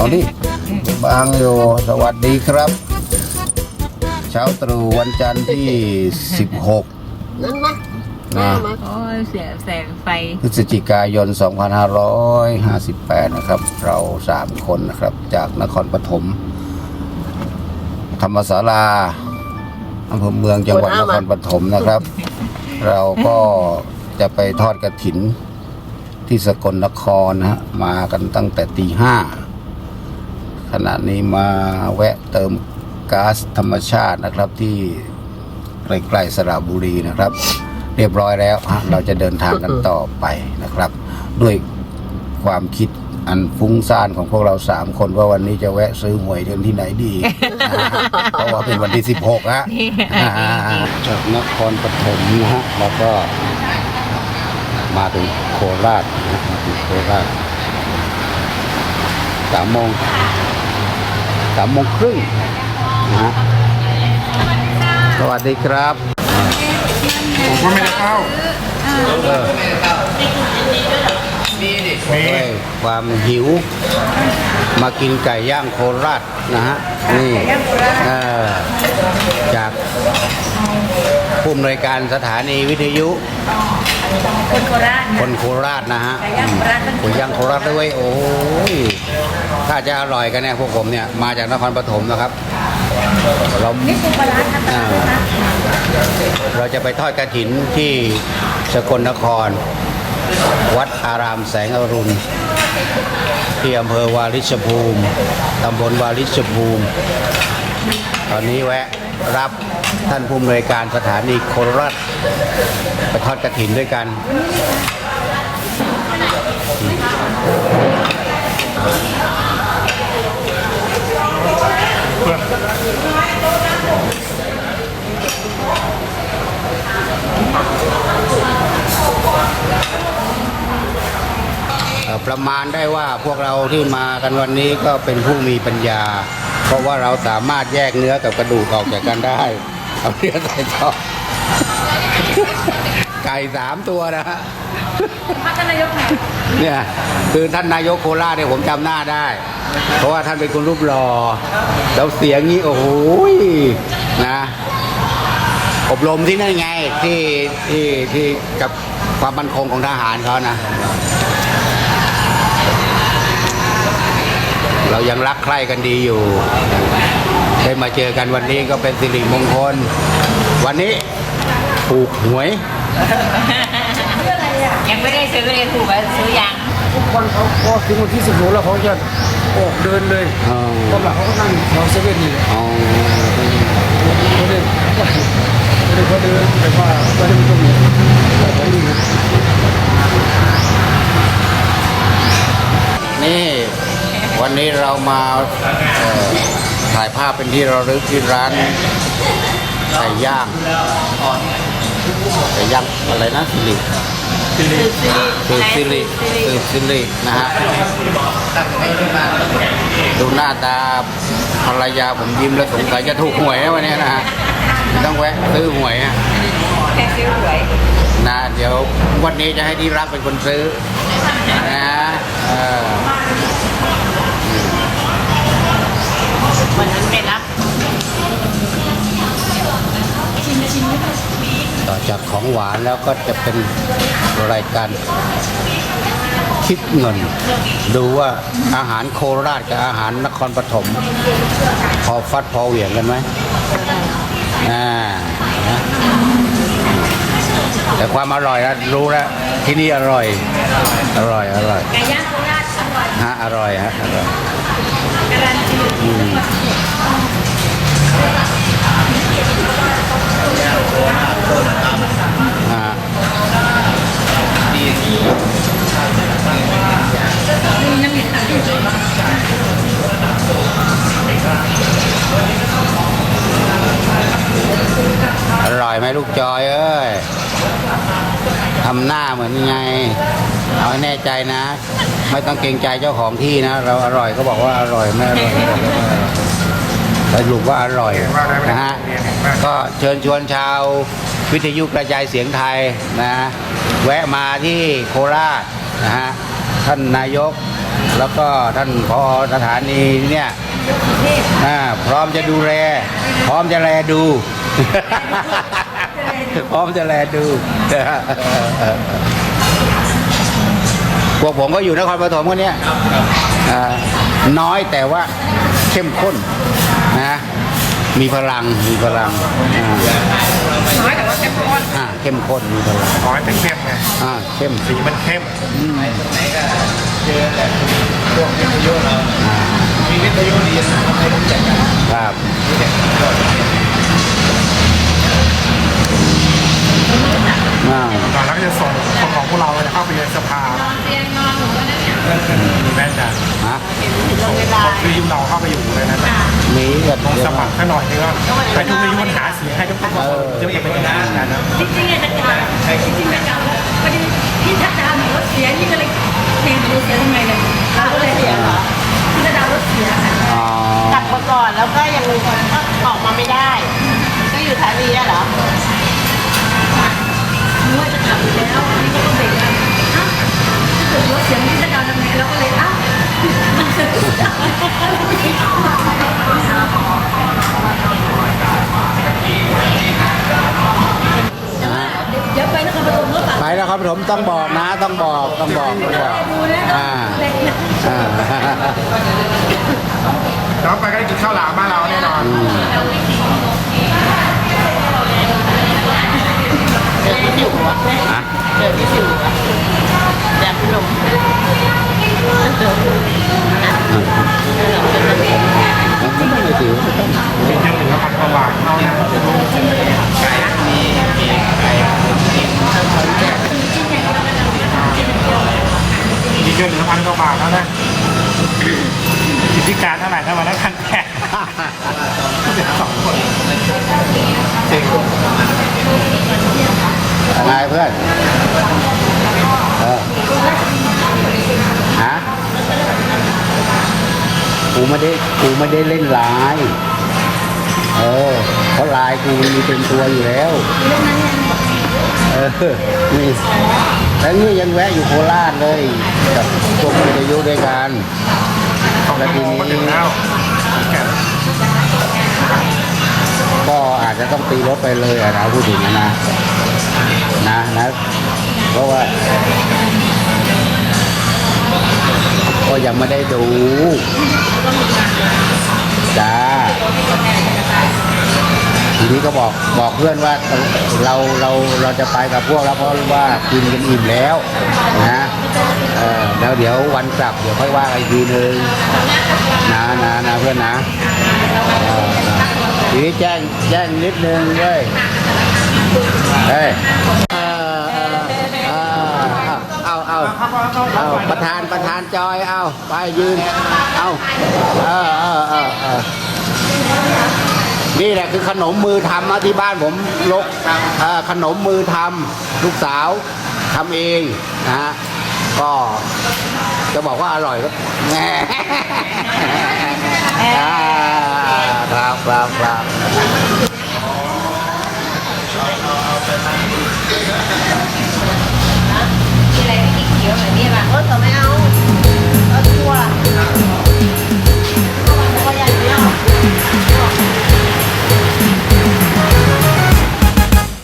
เอาดิบางโยสวัสดีครับ เช้าตรู่วันจันทร์ที่ 16นั่นนะนะมาโอ้ยเสียแสงไฟพฤศจิกายน 2558 นะครับ เราสามคนนะครับ จากนครปฐมธรรมศาลาอำเภอเมืองจังหวัดนครปฐมนะครับ เราก็จะไปทอดกระถินที่สกลนครนะฮะมากันตั้งแต่ตีห้า ขณะนี้มาแวะเติมก๊าซธรรมชาตินะครับที่ใกล้ๆสระบุรีนะครับ เรียบร้อยแล้วฮะเราจะเดินทางกันต่อไปนะครับ ด้วยความคิดอันฟุ้งซ่านของพวกเราสามคนว่าวันนี้จะแวะซื้อหวยกันที่ไหนดี เพราะว่าเป็นวันที่ 16ฮะจากนครปฐมนะฮะแล้วก็มาถึงโคราชนะฮะมาถึงโคราชสามโมง สามโมงครึ่งนะฮะสวัสดีครับผมก็ไม่ได้เข้าด้วยความหิว มากินไก่ย่างโคราชนะฮะนี่เอ่อจาก ผู้อำนวยการสถานีวิทยุคนโคราชคนโคราชนะฮะไก่ย่างโคราชไก่ย่างโคราชด้วยโอ้ยถ้าจะอร่อยกันเนี่ยพวกผมเนี่ยมาจากนครปฐมนะครับเรานี่คือปลาร้าทับอ่าเราจะไปทอดกระถินที่สกลนคร วัดอารามแสงอรุณที่อำเภอวาริชภูมิตำบลวาริชภูมิ ตอนนี้แวะ รับท่านผู้อำนวยการสถานีโคราชไปทอดกระถินด้วยกัน ประมาณได้ว่าพวกเราที่มากันวันนี้ก็เป็นผู้มีปัญญา เพราะว่าเราสามารถแยกเนื้อกับกระดูกออกจากกันได้ เอาเนื้อใส่ท่อไก่สามตัวนะฮะพัฒนายกเนี่ยคือท่านนายกโคราชเนี่ยผมจำหน้าได้ เพราะว่าท่านเป็นคนรูปหล่อแล้วเสียงนี้โอ้โหนะอบรมที่นั่นไงที่ที่ที่กับความมั่นคงของทหารเขานะ ยังรักใคร่กันดีอยู่ได้มาเจอกันวันนี้ก็เป็นสิริมงคล วันนี้ถูกหวยยังไม่ได้ซื้อเลยถูกว่าซื้อยังทุกวันเขาพอถึงวันที่สิบโมงแล้วเขาจะออกเดินเลยอ๋อตอนหลังเขาก็นั่งแถวเซเว่นนี่แหละอ๋อเขาเดินเขาเดินเขาเดินแต่ว่าไม่ได้ไปตรงนี้ของนี่นะนี่ วันนี้เรามาถ่ายภาพเป็นที่ระลึกที่ร้านไก่ย่างไก่ย่างอะไรนะสิริซื้อซิริสิริสิรินะฮะดูหน้าตาภรรยาผมยิ้มแล้วสงสัยจะถูกหวยวันนี้นะฮะต้องแวะซื้อหวยอะแค่ซื้อหวยนะเดี๋ยววันนี้จะให้ที่รักเป็นคนซื้อนะเออ วันนั้นไม่รับต่อจากของหวานแล้วก็จะเป็นรายการคิดเงิน ดูว่าอาหารโคราชกับอาหารนครปฐมพอฟัดพอเหวี่ยงกันไหมอ่านะแต่ความอร่อยนะรู้แล้วที่นี่อร่อย อร่อย อร่อยไก่ย่างโคราชอร่อยฮะอร่อยฮะอร่อยการันตี อืมอร่อยไหมลูกจอยเอ้ย ทำหน้าเหมือนไง เอาให้แน่ใจนะ ไม่ต้องเกรงใจเจ้าของที่นะ เราอร่อยก็บอกว่าอร่อยไม่อร่อยก็บอกว่าไม่อร่อยสรุปว่าอร่อยนะฮะก็เชิญชวนชาววิทยุกระจายเสียงไทยนะแวะมาที่โคราชนะฮะท่านนายกแล้วก็ท่านพอสถานีเนี่ยอ่าพร้อมจะดูแล พร้อมจะแลดู พร้อมจะแลดู พวกผมก็อยู่นครปฐมกันเนี่ยอ่าน้อยแต่ว่าเข้มข้นนะมีพลังมีพลังอ่าน้อยแต่ว่าเข้มข้นอ่าเข้มข้นมีพลังน้อยแต่เข้มไงอ่าเข้มสีมันเข้มมีวิทยุดีครับ อ่า ก่อนแล้วก็จะส่งคนของพวกเราเข้าไปในสภา เตียงนอนหนูก็ได้เนี่ย มีแม่จ้ะ ฮะ ลงเวลา คือยุเราเข้าไปอยู่เลยนะ มีกับ ลง สมัครแค่หน่อยนึงก็ไปทุกวิยุหาเสียงให้ทุกคนจะเก็บเป็นงานกันนะจริงๆเนี่ยจะกลับจริงๆจะกลับแล้วพอดีพี่ทักดาวหนูรถเสียนี่ก็เลยเพลงรถเสียทำไงเลยเราก็เลยเสียเหรอพี่ทักดาวรถเสียค่ะอ๋อกลับมาก่อนแล้วก็ยังก็ออกมาไม่ได้ ก็อยู่ทารีอะเหรอหนูว่าจะกลับอยู่แล้วนี่ก็ต้องเบรกแล้วอ้าวถ้าเกิดรถเสียพี่ทักดาวทำไงเราก็เลยอ้าวเากไปแล้วครับผมต้องบอกนะต้องบอกต้องบอกต้องบอกดูนะอ่าเด็กนะอ่าแล้วไปก็ได้กินข้าวหลามบ้านเราแน่นอนเจอที่สิวอะฮะเจอที่สิวอะอยากขนมไม่ถือมีเยอะถึงพันกว่าบาทเท่านั้นมีเยอะถึงพันกว่าบาทแล้วนะกิจการเท่าไหร่ถ้าวันละพันแปดสองคนเจ๋งอะไรเพื่อนเออฮะกูไม่ได้กูไม่ได้เล่นลน์เออเพราะลน์กูมีเป็นตัวอยู่แล้ว เออนี่ แล้วนี่ยังแวะอยู่โคราชเลยกับพวกวิทยุด้วยกันสองชั่วโมงก็ถึงแล้วแก่ก็อาจจะต้องตีรถไปเลยอะนะพูดถึงนะนะนะนะเพราะว่า ก็ยังไม่ได้ดู บอกบอกเพื่อนว่าเราเราเราจะไปกับพวกเราเพราะว่ากินกันอิ่มแล้วนะเออแล้วเดี๋ยววันกลับเดี๋ยวค่อยว่ากันอีกทีนึงนะนะนะเพื่อนนะเออนะทีนี้แจ้งแจ้งนิดนึงเว้ยเฮ้ยเออเออเออเอาเอาเอาประธานประธานจอยเอาไปยืนเอาเออเออเออ นี่แหละคือขนมมือทำนที่บ้านผมลกขนมมือทำลูกสาวทำเองนะก็จะบอกว่าอร่อยครับแหมครับครับครับมีอะไรที่เขียวเหมือนนี่บ้าง